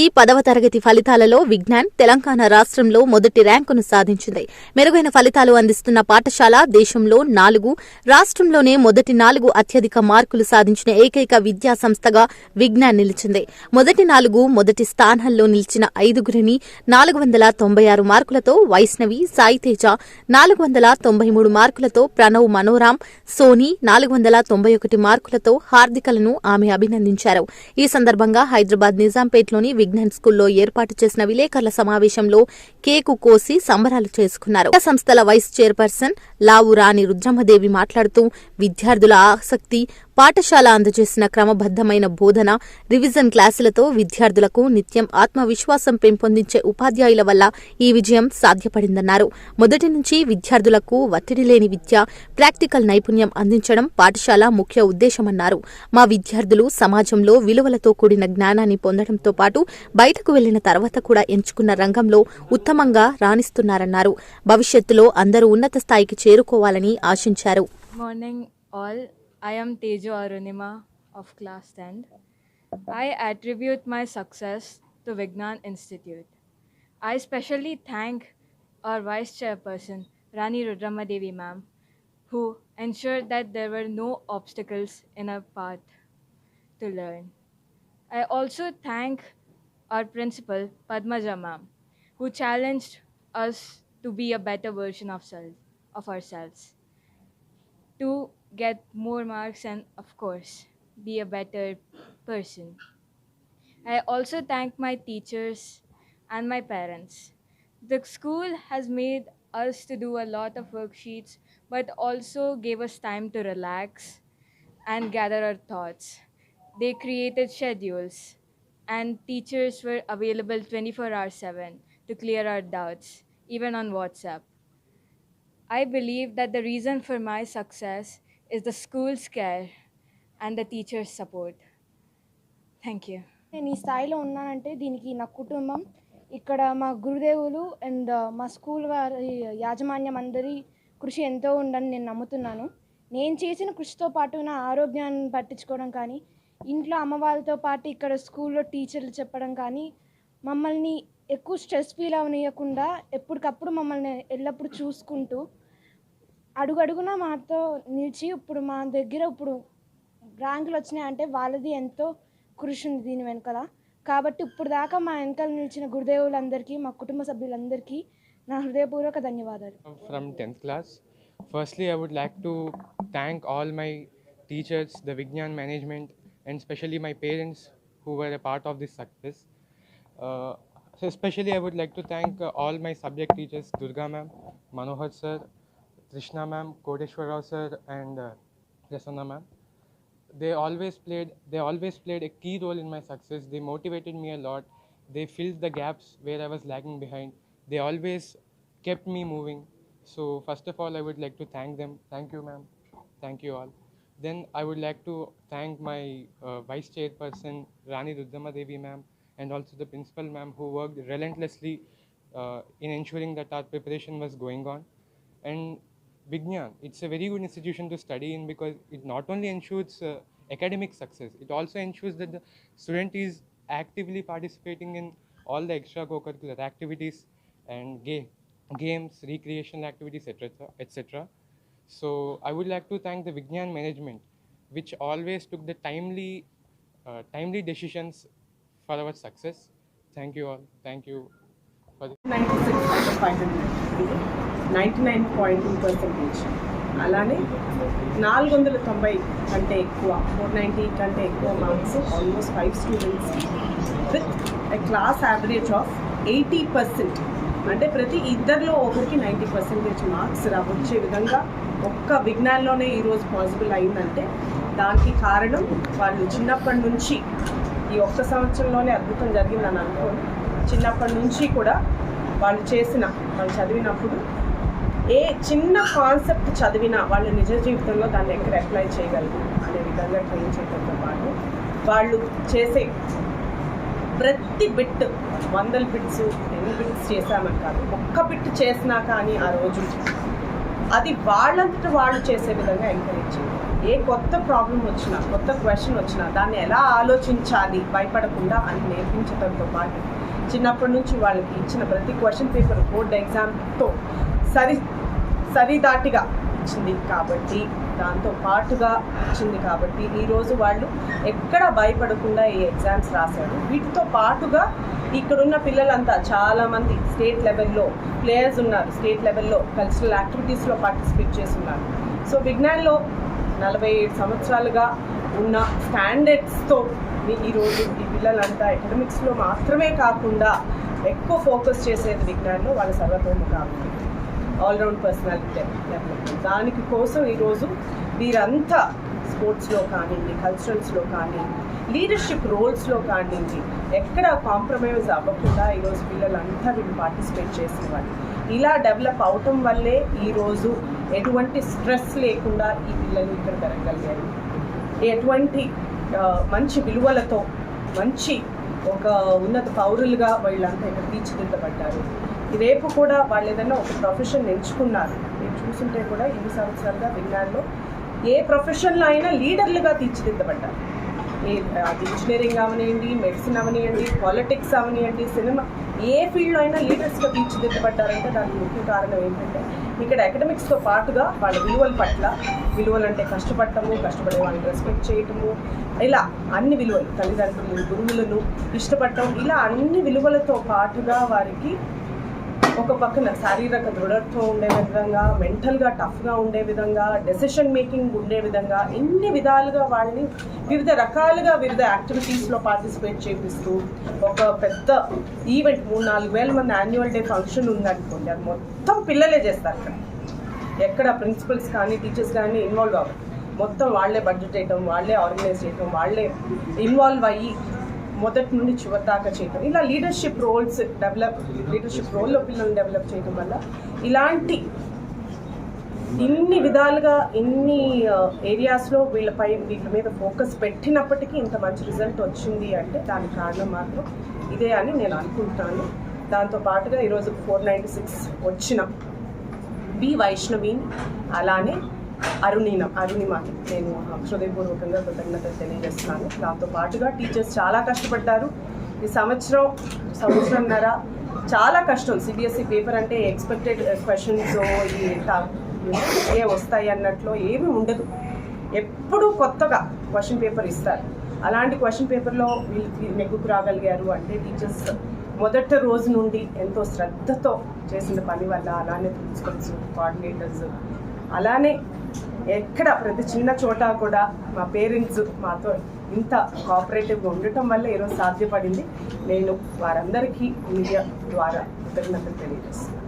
ఈ పదవ తరగతి ఫలితాలలో విజ్ఞాన్ తెలంగాణ రాష్ట్రంలో మొదటి ర్యాంకును సాధించింది. మెరుగైన ఫలితాలు అందిస్తున్న పాఠశాల దేశంలో నాలుగు రాష్ట్రంలోనే మొదటి నాలుగు అత్యధిక మార్కులు సాధించిన ఏకైక విద్యా సంస్థగా విజ్ఞాన్ నిలిచింది. మొదటి నాలుగు మొదటి స్థానాల్లో నిలిచిన ఐదుగురిని నాలుగు వందల తొంభై ఆరు మార్కులతో వైష్ణవి సాయితేజ నాలుగు వందల తొంభై మూడు మార్కులతో ప్రణవ్ మనోరామ్ సోని నాలుగు వందల తొంభై ఒకటి మార్కులతో హార్దికలను ఆమె అభినందించారు. ఈ సందర్భంగా హైదరాబాద్ నిజాంపేట్లోని విజ్ఞాన్ స్కూల్లో ఏర్పాటు చేసిన విలేకరుల సమావేశంలో కేకు కోసి సంబరాలు చేసుకున్నారు. సంస్థల వైస్ చైర్పర్సన్ లావు రాణి రుద్రమ్మదేవి మాట్లాడుతూ విద్యార్థుల ఆసక్తి పాఠశాల అందజేసిన క్రమబద్దమైన బోధన రివిజన్ క్లాసులతో విద్యార్థులకు నిత్యం ఆత్మవిశ్వాసం పెంపొందించే ఉపాధ్యాయుల వల్ల ఈ విజయం సాధ్యపడిందన్నారు. మొదటి నుంచి విద్యార్థులకు ఒత్తిడి లేని విద్య ప్రాక్టికల్ నైపుణ్యం అందించడం పాఠశాల ముఖ్య ఉద్దేశమన్నారు. మా విద్యార్థులు సమాజంలో విలువలతో కూడిన జ్ఞానాన్ని పొందడంతో పాటు బయటకు వెళ్ళిన తర్వాత కూడా ఎంచుకున్న రంగంలో ఉత్తమంగా రాణిస్తున్నారన్నారు. భవిష్యత్తులో అందరూ ఉన్నత స్థాయికి చేరుకోవాలని ఆశించారు. Morning all I am Tejo Arunima of class 10. I attribute my success to Vignan Institute. I specially thank our Vice Chairperson, Rani Rudramadevi ma'am, who ensured that there were no obstacles in our path to learn. I also thank our principal, Padmaja ma'am, who challenged us to be a better version of, self, of ourselves to get more marks and, of course, be a better person. I also thank my teachers and my parents. The school has made us to do a lot of worksheets, but also gave us time to relax and gather our thoughts. They created schedules, and teachers were available 24 hours 7 to clear our doubts, even on WhatsApp. I believe that the reason for my success is the school's care and the teacher's support. Thank you. నేను ఈ స్థాయిలో ఉన్నానంటే దీనికి నా కుటుంబం ఇక్కడ మా గురుదేవులు అండ్ uh, మా స్కూల్ వారి యాజమాన్యం అందరి కృషి ఎంతో ఉందని నేను నమ్ముతున్నాను నేను చేసిన కృషితో పాటు నా ఆరోగ్యాన్ని పట్టించుకోవడం కానీ ఇంట్లో అమ్మ వాళ్ళతో పాటు ఇక్కడ స్కూల్లో టీచర్లు చెప్పడం కానీ మమ్మల్ని ఎక్కువ స్ట్రెస్ ఫీల్ అవనియకుండా ఎప్పటికప్పుడు మమ్మల్ని ఎల్లప్పుడూ చూసుకుంటూ అడుగడుగున మాతో నిలిచి ఇప్పుడు మా దగ్గర ఇప్పుడు ర్యాంకులు వచ్చినాయి అంటే వాళ్ళది ఎంతో కృషి ఉంది దీని వెనుకల. కాబట్టి ఇప్పుడు దాకా మా వెనకాల నిలిచిన గురుదేవులందరికీ మా కుటుంబ సభ్యులందరికీ నా హృదయపూర్వక ధన్యవాదాలు. From tenth class firstly I would like to thank all my teachers the Vignan management and specially my parents who were a part of this success especially I would like to thank all my subject teachers Durga ma'am Manohar sir Krishna ma'am, Kodeshwar Rao sir, and uh, Prasanna ma'am. They always played. They always played a key role in my success. They motivated me a lot. They filled the gaps where I was lagging behind. They always kept me moving. So first of all, I would like to thank them. Thank you, ma'am. Thank you all. Then I would like to thank my uh, vice chairperson Rani Rudrama Devi, ma'am, and also the principal, ma'am, who worked relentlessly uh, in ensuring that our preparation was going on. And Vignan, it's a very good institution to study in because it not only ensures uh, academic success, it also ensures that the student is actively participating in all the extracurricular activities and ga games, recreational activities, etc., etc. So I would like to thank the Vignan management, which always took the timely, uh, timely decisions for our success. Thank you all. Thank you. 96 final. Ninety nine point two percentage. అలానే నాలుగు వందల తొంభై కంటే ఎక్కువ four ninety కంటే ఎక్కువ marks almost five students with class average of eighty percent. అంటే ప్రతి ఇద్దరిలో ఒకరికి నైంటీ పర్సెంటేజ్ మార్క్స్ వచ్చే విధంగా ఒక్క విజ్ఞాన్లోనే ఈరోజు పాసిబుల్ అయిందంటే దానికి కారణం వాళ్ళు చిన్నప్పటి నుంచి ఈ ఒక్క సంవత్సరంలోనే అద్భుతం జరిగిందని అనుకోండి చిన్నప్పటి నుంచి కూడా వాళ్ళు చేసిన వాళ్ళు చదివినప్పుడు ఏ చిన్న కాన్సెప్ట్ చదివినా వాళ్ళ నిజ జీవితంలో దాన్ని ఎక్కడ అప్లై చేయగలరు అనే విధంగా ట్రైన్ చేయడంతో పాటు వాళ్ళు చేసే ప్రతి బిట్ వందల బిట్స్ ఎన్ని బిట్స్ చేశామని కాదు ఒక్క బిట్ చేసినా కానీ ఆ రోజు అది వాళ్ళంతట వాళ్ళు చేసే విధంగా ఎంకరేజ్ చేయాలి ఏ కొత్త ప్రాబ్లం వచ్చినా కొత్త క్వశ్చన్ వచ్చినా దాన్ని ఎలా ఆలోచించాలి భయపడకుండా అని నేర్పించడంతో పాటు చిన్నప్పటి నుంచి వాళ్ళకి ఇచ్చిన ప్రతి క్వశ్చన్ పేపర్ బోర్డ్ ఎగ్జామ్తో సరి సరిదాటిగా ఇచ్చింది కాబట్టి దాంతో పాటుగా ఇచ్చింది కాబట్టి ఈరోజు వాళ్ళు ఎక్కడ భయపడకుండా ఈ ఎగ్జామ్స్ రాశారు. వీటితో పాటుగా ఇక్కడున్న పిల్లలంతా చాలామంది స్టేట్ లెవెల్లో ప్లేయర్స్ ఉన్నారు. స్టేట్ లెవెల్లో కల్చరల్ యాక్టివిటీస్లో పార్టిసిపేట్ చేస్తున్నారు. సో విజ్ఞాన్లో నలభై ఏడు సంవత్సరాలుగా ఉన్న స్టాండర్డ్స్తో ఈరోజు ఈ పిల్లలంతా ఎకడమిక్స్లో మాత్రమే కాకుండా ఎక్కువ ఫోకస్ చేసేది విజ్ఞాన్లో వాళ్ళ సర్వతోముఖాభివృద్ధి ఆల్రౌండ్ పర్సనాలిటీ డెవలప్మెంట్ దానికి కోసం ఈరోజు వీరంతా స్పోర్ట్స్లో కానివ్వండి కల్చరల్స్లో కానివ్వండి లీడర్షిప్ రోల్స్లో కానివ్వండి ఎక్కడ కాంప్రమైజ్ అవ్వకుండా ఈరోజు పిల్లలంతా వీళ్ళు పార్టిసిపేట్ చేసేవాళ్ళు. ఇలా డెవలప్ అవటం వల్లే ఈరోజు ఎటువంటి స్ట్రెస్ లేకుండా ఈ పిల్లలు ఇక్కడ పెరగలిగారు. ఎటువంటి మంచి విలువలతో మంచి ఒక ఉన్నత పౌరులుగా వీళ్ళంతా ఇక్కడ తీర్చిదిద్దబడ్డారు. రేపు కూడా వాళ్ళు ఏదైనా ఒక ప్రొఫెషన్ ఎంచుకున్నారు. మీరు చూసుంటే కూడా ఎన్ని సంవత్సరాలుగా విజ్ఞానంలో ఏ ప్రొఫెషన్లో అయినా లీడర్లుగా తీర్చిదిద్దబడ్డారు. ఏ అది ఇంజనీరింగ్ అవనివ్వండి మెడిసిన్ అవనివ్వండి పాలిటిక్స్ అవనివ్వండి సినిమా ఏ ఫీల్డ్లో అయినా లీడర్స్గా తీర్చిదిద్దబడ్డారంటే దానికి ముఖ్య కారణం ఏంటంటే ఇక్కడ అకాడమిక్స్తో పాటుగా వాళ్ళ విలువల పట్ల విలువలు అంటే కష్టపడటము కష్టపడే వాళ్ళని రెస్పెక్ట్ చేయటము ఇలా అన్ని విలువలు తల్లిదండ్రులు గురువులను ఇష్టపడటం ఇలా అన్ని విలువలతో పాటుగా వారికి ఒక పక్కన శారీరక దృఢత్వం ఉండే విధంగా మెంటల్గా టఫ్గా ఉండే విధంగా డెసిషన్ మేకింగ్ ఉండే విధంగా ఎన్ని విధాలుగా వాళ్ళని వివిధ రకాలుగా వివిధ యాక్టివిటీస్లో పార్టిసిపేట్ చేపిస్తూ ఒక పెద్ద ఈవెంట్ మూడు నాలుగు వేల మంది యాన్యువల్ డే ఫంక్షన్ ఉందనుకోండి అది మొత్తం పిల్లలే చేస్తారు అక్కడ. ఎక్కడ ప్రిన్సిపల్స్ కానీ టీచర్స్ కానీ ఇన్వాల్వ్ అవ్వరు. మొత్తం వాళ్ళే బడ్జెట్ చేయటం వాళ్ళే ఆర్గనైజ్ చేయటం వాళ్ళే ఇన్వాల్వ్ అయ్యి మొదటి నుండి చివరి దాకా చేయటం. ఇలా లీడర్షిప్ రోల్స్ డెవలప్ లీడర్షిప్ రోల్లో పిల్లల్ని డెవలప్ చేయడం వల్ల ఇలాంటి ఇన్ని విధాలుగా ఇన్ని ఏరియాస్లో వీళ్ళపై వీళ్ళ మీద ఫోకస్ పెట్టినప్పటికీ ఇంత మంచి రిజల్ట్ వచ్చింది అంటే దానికి కారణం మాత్రం ఇదే అని నేను అనుకుంటాను. దాంతో పాటుగా ఈరోజు ఫోర్ నైంటీ సిక్స్ వచ్చిన బి వైష్ణవిని అలానే అరుణీన అరుణిమ నేను హృదయపూర్వకంగా కృతజ్ఞత తెలియజేస్తున్నాను. దాంతో పాటుగా టీచర్స్ చాలా కష్టపడ్డారు. ఈ సంవత్సరం సంవత్సరంన్నర చాలా కష్టం. సిబిఎస్ఈ పేపర్ అంటే ఎక్స్పెక్టెడ్ క్వశ్చన్స్ ఏ వస్తాయి అన్నట్లు ఏమీ ఉండదు. ఎప్పుడూ కొత్తగా క్వశ్చన్ పేపర్ ఇస్తారు. అలాంటి క్వశ్చన్ పేపర్లో వీళ్ళు నెగ్గుకు రాగలిగారు అంటే టీచర్స్ మొదటి రోజు నుండి ఎంతో శ్రద్ధతో చేసిన పని వల్ల అలానే ప్రిన్సిపల్స్ కోఆర్డినేటర్స్ అలానే ఎక్కడ ప్రతి చిన్న చోట కూడా మా పేరెంట్స్ మాతో ఇంత కోఆపరేటివ్గా ఉండటం వల్ల ఈరోజు సాధ్యపడింది. నేను వారందరికీ మీడియా ద్వారా కృతజ్ఞతలు తెలియజేస్తున్నాను.